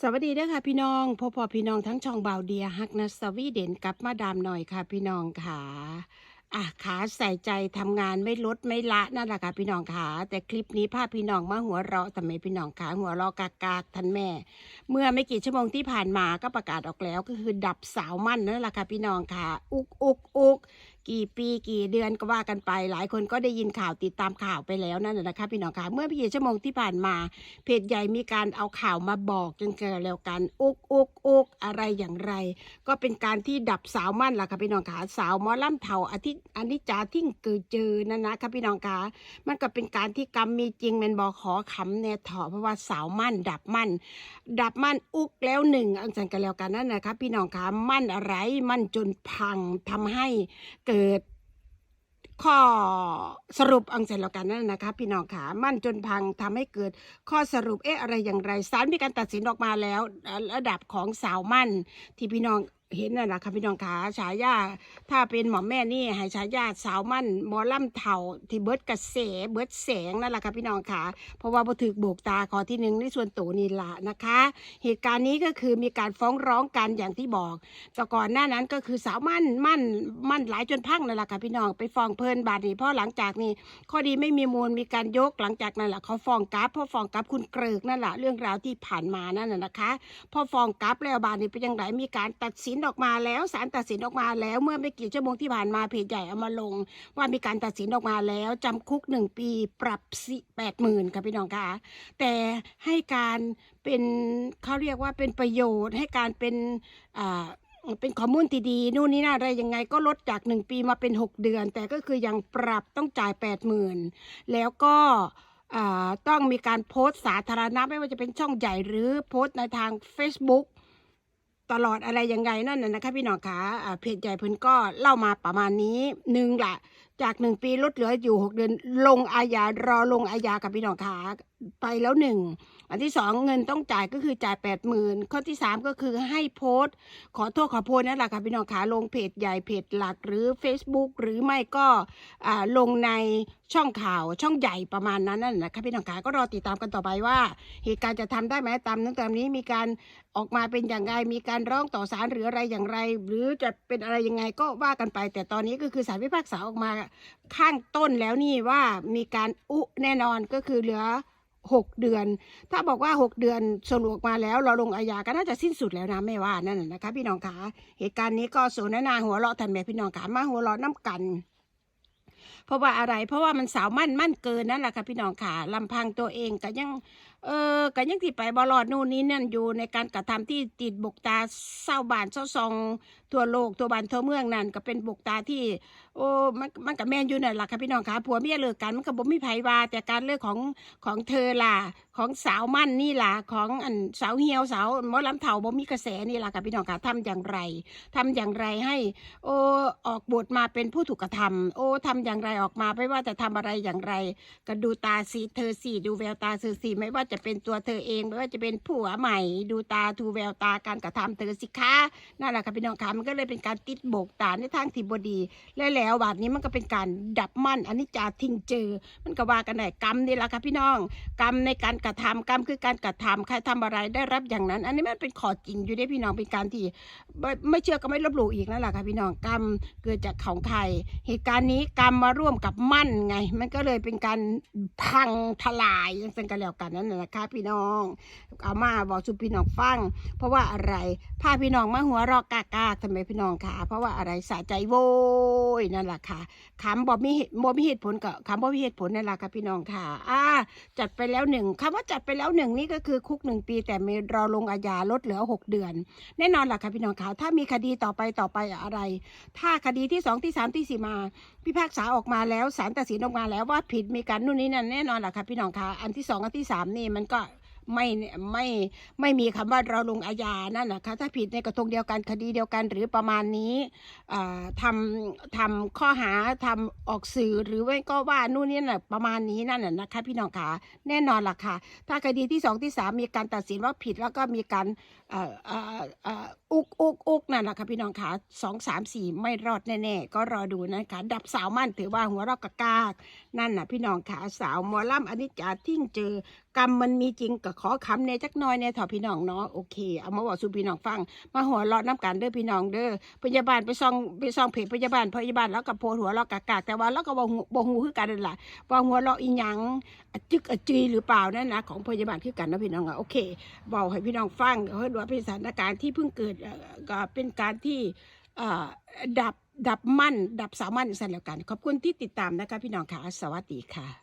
สวัสดีเด้อค่ะพี่น้องพ่อพ่อพี่น้องทั้งช่องเบาวเดียฮักนะสวีเด่นกับมาดามหน่อยค่ะพี่น้องค่ะ อะขาใส่ใจทำงานไม่ลดไม่ละนั่นแหละค่ะพี่น้องค่ะแต่คลิปนี้พาพพี่น้องมาหัวเราะทำไมพี่น้องค่ะหัวเราะกากากๆท่านแม่ เมื่อไม่กี่ชั่วโมงที่ผ่านมาก็ประกาศออกแล้วก็คือดับสาวมั่นนั่นแหละค่ะพี่น้องค่ะอุกอุกอุกกี่ปีกี่เดือนก็ว่ากันไป หลายคนก็ได้ยินข่าวติดตามข่าวไปแล้วนั่นแหละนะคะพี่น้องค่ะเมื่อไม่กี่ชั่วโมงที่ผ่านมา เพจใหญ่มีการเอาข่าวมาบอกจนเกิดแล้วกันอุกอุกอุกอะไรอย่างไร ก็เป็นการที่ดับสาวมั่นล่ะค่ะพี่น้องขาสาวมอล่ำเถาอาทิตย์อันิจจาทิ้งเกิดเจอนั่นะคะพี่น้องขามันก็เป็นการที่กรรมมีจริงแมันบอกขอขำแน่เถาะเพราะว่าสาวมั่น ดับมั่น ดับมั่นอุกแล้วหนึ่งอันสันกันแล้วกันนั่นนะคะพี่น้องขามั่นอะไรมั่นจนพังทำให้เกิดข้อสรุปอังเสร็จแล้วกันนั่นนะคะ พี่น้องขามั่นจนพังทำให้เกิดข้อสรุปเอ๊ะอะไรอย่างไรศาลมีการตัดสินออกมาแล้วระดับของสาวมั่นที่พี่น้อง เห็นน่ะนะค่ะพี่น้องขาฉายาถ้าเป็นหมอแม่นี่ให้ฉายาสาวมั่นหมอล่ำเถาที่เบิดกระแสเบิดแสงนั่นแหละค่ะพี่น้องขาเพราะว่าบ่ถือโบกตาขอที่หนึ่งในส่วนตัวนี่ละนะคะ เหตุการณ์นี้ก็คือมีการฟ้องร้องกันอย่างที่บอก แต่ก่อนหน้านั้นก็คือสาวมั่นมั่นมั่นหลายจนพังนั่นแหละค่ะพี่น้องไปฟ้องเพลินบาดนี้เพราะหลังจากนี้ข้อดีไม่มีมูลมีการยกหลังจากนั้นแหละเขาฟ้องกราฟเพราะฟ้องกราฟคุณเกริกนั่นแหละเรื่องราวที่ผ่านมานั่นน่ะนะคะ พอฟ้องกราฟแล้วบาดนี้เป็นยังไงมีการตัดสินออกมาแล้วศาลตัดสินออกมาแล้วเมื่อไม่กี่ชั่วโมงที่ผ่านมาเพจใหญ่เอามาลง ว่ามีการตัดสินออกมาแล้วจำคุกหนึ่งปีปรับสิแปดหมื่นค่ะพี่น้องคะแต่ให้การเป็นเขาเรียกว่าเป็นประโยชน์ให้การเป็นอ่าเป็นข้อมูลที่ดีนู่นนี่นั่นอะไรยังไงก็ลดจาก 1 ปีมาเป็น 6 เดือน แต่ก็คือยังปรับต้องจ่าย 80,000 แล้วก็อ่าต้องมีการโพสต์สาธารณะไม่ว่าจะเป็นช่องใหญ่หรือโพสต์ในทาง Facebook ตลอดอะไรยังไงนั่นน่ะนะคะพี่น้องขาเพจใหญ่เพิ่นก็เล่ามาประมาณนี้หนึ่งละจากหนึ่งปีลดเหลืออยู่หกเดือนลงอาญารอลงอาญากับพี่น้องขา ไปแล้วหนึ่ง อันที่สองเงินต้องจ่ายก็คือจ่ายแปดหมื่นข้อที่สามก็คือให้โพสต์ ขอโทษขอโพยนั่นแหละค่ะพี่น้องขาลงเพจใหญ่เพจหลักหรือ Facebook หรือไม่ก็อ่าลงในช่องข่าวช่องใหญ่ประมาณนั้นนั่นนะคะพี่น้องขาก็รอติดตามกันต่อไปว่า เหตุการณ์จะทำได้ไหมตามนั้นตามนี้มีการออกมาเป็นอย่างไรมีการร้องต่อศาลหรืออะไรอย่างไร หรือจะเป็นอะไรยังไงก็ว่ากันไป แต่ตอนนี้ก็คือศาลพิพากษาออกมาข้างต้นแล้วนี่ว่ามีการอุแน่นอนก็คือเหลือ หกเดือน ถ้าบอกว่าหกเดือนสรุปออกมาแล้ว เราลงอาญาก็น่าจะสิ้นสุดแล้วนะไม่ว่านั่นนะนะคะ พี่น้องขาเหตุการณ์นี้ก็โสนนาหัวเราะทันแม่พี่น้องขามาหัวเราะน้ำกันเพราะว่าอะไร เพราะว่ามันสาวมั่นมั่นเกินนั่นแหละค่ะพี่น้องขาลำพังตัวเองก็ยัง เออก็ยังที่ไปบอลอดนู่นนี่นั่นอยู่ในการกระทำที่ติดบุกตาเศร้าบานเศร้าซองทั่วโลกทั่วบ้านทั่วเมืองนั่นก็เป็นบุกตาที่ โอ้มันมันกับแม่นอยู่นั่นแหละค่ะพี่น้องค่ะผัวเมียเลิกกันมันก็บ่มีไผว่า แต่การเลิกของของเธอล่ะของสาวมั่นนี่ล่ะของอันสาวเหี่ยวสาวมอลำเถาบ่มีกระแสนี่ล่ะค่ะพี่น้องค่ะทำอย่างไรทำอย่างไรให้ โอ้ออกบทมาเป็นผู้ถูกกระทำโอ้ทำอย่างไรออกมาไม่ว่าจะทำอะไรอย่างไร ก็ดูตาสีเธอสีดูแววตาเธอสีไม่ว่าจะเป็นตัวเธอเองไม่ว่าจะเป็นผัวใหม่ ดูตาดูแววตาการกระทำเธอสิคะนั่นแหละค่ะพี่น้องคะมันก็เลยเป็นการติดโบกตาในทางที่บดี และแล้วบาดนี้มันก็เป็นการดับมั่นอันนี้จาทิ้งเจอ มันก็ว่ากันได้กรรมนี่แหละค่ะพี่น้อง กรรมในการกระทำกรรมคือการกระทำใครทำอะไรได้รับอย่างนั้น อันนี้มันเป็นขอจริงอยู่ได้พี่น้องเป็นการที่ไม่เชื่อก็ไม่ลบหลู่อีกนั่นแหละค่ะพี่น้องกรรมเกิดจากของใครเหตุการณ์นี้กรรมมาร่วมกับมั่นไง มันก็เลยเป็นการพังทลายยังเป็นกันแล้วกันนั่นแหละนะคะพี่น้อง เอามาบอกสุพี่น้องฟัง เพราะว่าอะไรพาพี่น้องมาหัวรอกกากากทำไมพี่น้องคะเพราะว่าอะไรสะใจโว้ยนั่นแหละค่ะคำบอกมีเหตุบ่มีเหตุผลกับคำบ่มีเหตุผลนั่นแหละค่ะพี่น้องค่ะ อ่า จัดไปแล้วหนึ่งคำว่าจัดไปแล้วหนึ่งนี่ก็คือคุกหนึ่งปี แต่มีรอลงอาญาลดเหลือหกเดือน แน่นอนล่ะค่ะพี่น้องค่ะ ถ้ามีคดีต่อไปต่อไปอะไร ถ้าคดีที่สองที่สามที่สี่มาพิพากษาออกมาแล้วศาลตัดสินออกมาแล้วว่าผิดมีการนู่นนี่นั่นแน่นอนล่ะค่ะพี่น้องค่ะ อันที่สองอันที่สามนี่มันก็ไม่ไม่ไม่มีคำว่าเราลงอาญานั่นนะคะถ้าผิดในกระทงเดียวกันคดีเดียวกันหรือประมาณนี้อ่าทำทำข้อหาทำออกสื่อหรือว่าก็ว่านู่นนี่น่ะประมาณนี้นั่นน่ะนะคะพี่น้องคะแน่นอนล่ะค่ะ ถ้าคดีที่สองที่สามมีการตัดสินว่าผิดแล้วก็มีการอุกอุกอุกนั่นแหละค่ะพี่น้องคะสองสามสี่ไม่รอดแน่ๆก็รอดูนะคะดับสาวมั่นถือว่าหัวเราะกกากนั่นน่ะพี่น้องคะสาวมอลำอันนี้จะทิ้งเจอกรรมมันมีจริงก็ขอคำในจักน้อยในถอพี่น้องเนาะโอเคเอามาบอกสู่พี่น้องฟัง มาหัวเราะน้ำกันเด้อพี่น้องเด้อพยาบาลไปซองไปซองเพจพยาบาลพยาบาลแล้วกับโพหัวเราะกากๆแต่ว่าเราก็บ่ฮู้บ่ฮู้คือกันนั่นล่ะว่หัวเราะอีหยังจึกอจีหรือเปล่านั่นนะของพยาบาลคือกันนะพี่น้องอะโอเคบอกให้พี่น้องฟังเฮ้ยว่าเป็นสถานการณ์ที่เพิ่งเกิดเอ่อก็เป็นการที่ดับดับมั่น ดับสามัญสันแล้วกัน ขอบคุณที่ติดตามนะคะพี่น้องค่ะ สวัสดีค่ะ